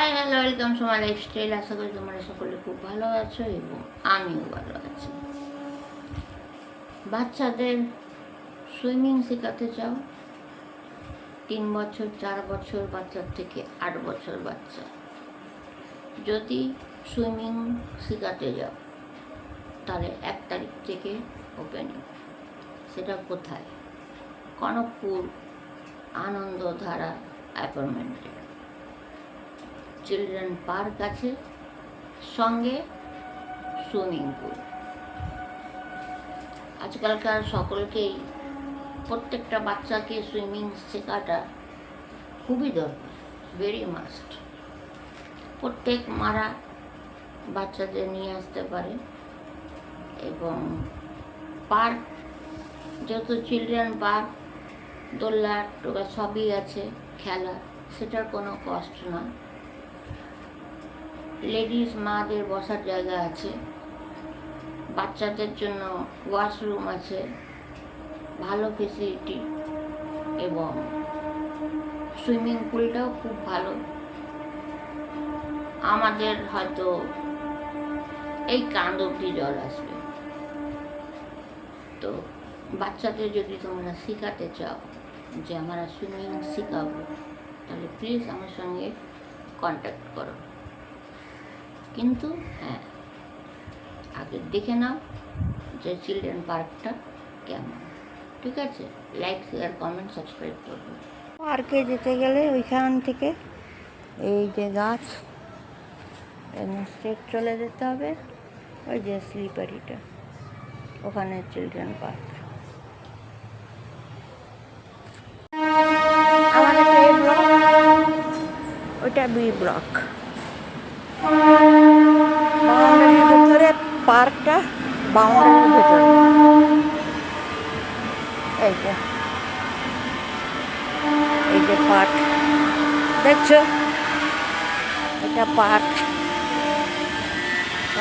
Hi hello, welcome to my lifestyle. আশা করি তোমরা সকলে খুব ভালো আছো এবং আমিও ভালো আছি। বাচ্চাদের সুইমিং শেখাতে চাও? তিন বছর, চার বছর, বাচ্চার থেকে আট বছর বাচ্চা। যদি সুইমিং শেখাতে যাও, তাহলে এক তারিখ থেকে ওপেনিং সেটা কোথায়? কনকপুর আনন্দধারা অ্যাপার্টমেন্টে। চিলড্রেন পার্ক আছে, সঙ্গে সুইমিং পুল আজকালকার সকলকেই প্রত্যেকটা বাচ্চাকে সুইমিং শেখাটা খুবই দরকার ভেরি মাস্ট প্রত্যেক মারা বাচ্চাদের নিয়ে আসতে পারে এবং পার্ক যত চিলড্রেন পার্ক দোলনা টোকা সবই আছে, খেলা, সেটার কোনো কষ্ট না। লেডিস মাদের বসার জায়গা আছে। বাচ্চাদের জন্য ওয়াশরুম আছে, ভালো ফেসিলিটি এবং সুইমিং পুলটাও খুব ভালো। আমাদের হয়তো এই কাঁদ অব্দি জল আসবে। তো বাচ্চাদের যদি তোমরা শেখাতে চাও যে আমরা সুইমিং শেখাবো, তাহলে প্লিজ আমার সঙ্গে কন্ট্যাক্ট করো। কিন্তু হ্যাঁ আগে দেখে নাও যে চিলড্রেন পার্কটা কেমন। ঠিক আছে? লাইক শেয়ার কমেন্ট সাবস্ক্রাইব করবে। পার্কে যেতে গেলে ওইখান থেকে এই যে গাছ স্ট্রেট চলে যেতে হবে ওই যে স্লিপারিটা ওখানে চিলড্রেন পার্ক। ওইটা বি ব্লক পার্কটা বাউন্ডারির ভেতরে। এই যে। এই যে পার্ক। দেখছ? এটা পার্ক।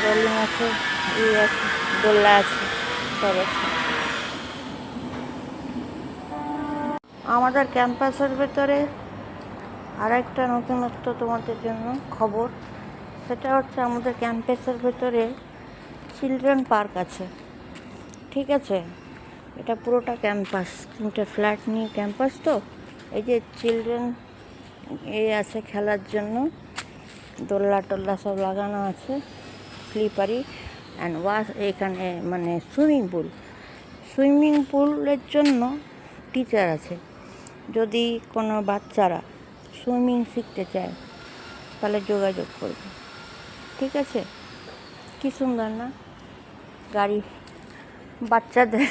রোলিং আছে, ই আছে দোল্লা আছে, সব আছে। আমাদের ক্যাম্পাসের ভেতরে আর একটা নতুনত্ব তোমাদের জন্য খবর। সেটা হচ্ছে আমাদের ক্যাম্পাসের ভেতরে চিলড্রেন পার্ক আছে। ঠিক আছে? এটা পুরোটা ক্যাম্পাস। তিনটে ফ্ল্যাট নিয়ে ক্যাম্পাস তো। এই যে চিলড্রেন এ আছে খেলার জন্য। দোল্লা টোল্লা সব লাগানো আছে। স্লিপারি অ্যান্ড ওয়াশ এখানে মানে সুইমিং পুল। সুইমিং পুলের জন্য টিচার আছে। যদি কোনো বাচ্চারা সুইমিং শিখতে চায়, তাহলে যোগাযোগ করবে। ঠিক আছে? কী সুন্দর না? গাড়ি। বাচ্চাদের।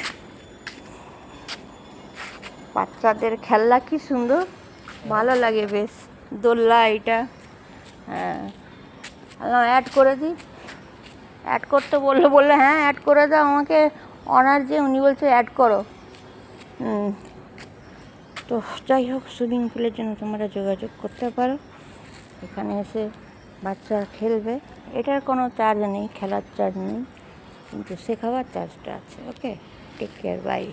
বাচ্চাদের খেলনা কি সুন্দর। ভালো লাগে বেশ। দোল্লা এটা। হ্যাঁ। অ্যাড করে দিই। অ্যাড করতে বললে বললে হ্যাঁ অ্যাড করে দাও আমাকে। অনার যে উনি বলছে অ্যাড করো। তো যাই হোক সুইমিং পুলের জন্য তোমরা যোগাযোগ করতে পারো। এখানে এসে বাচ্চা খেলবে। এটার কোনো চার্জ নেই, খেলার চার্জ নেই। কিন্তু শেখাবার চার্জটা আছে ওকে টেক কেয়ার বাই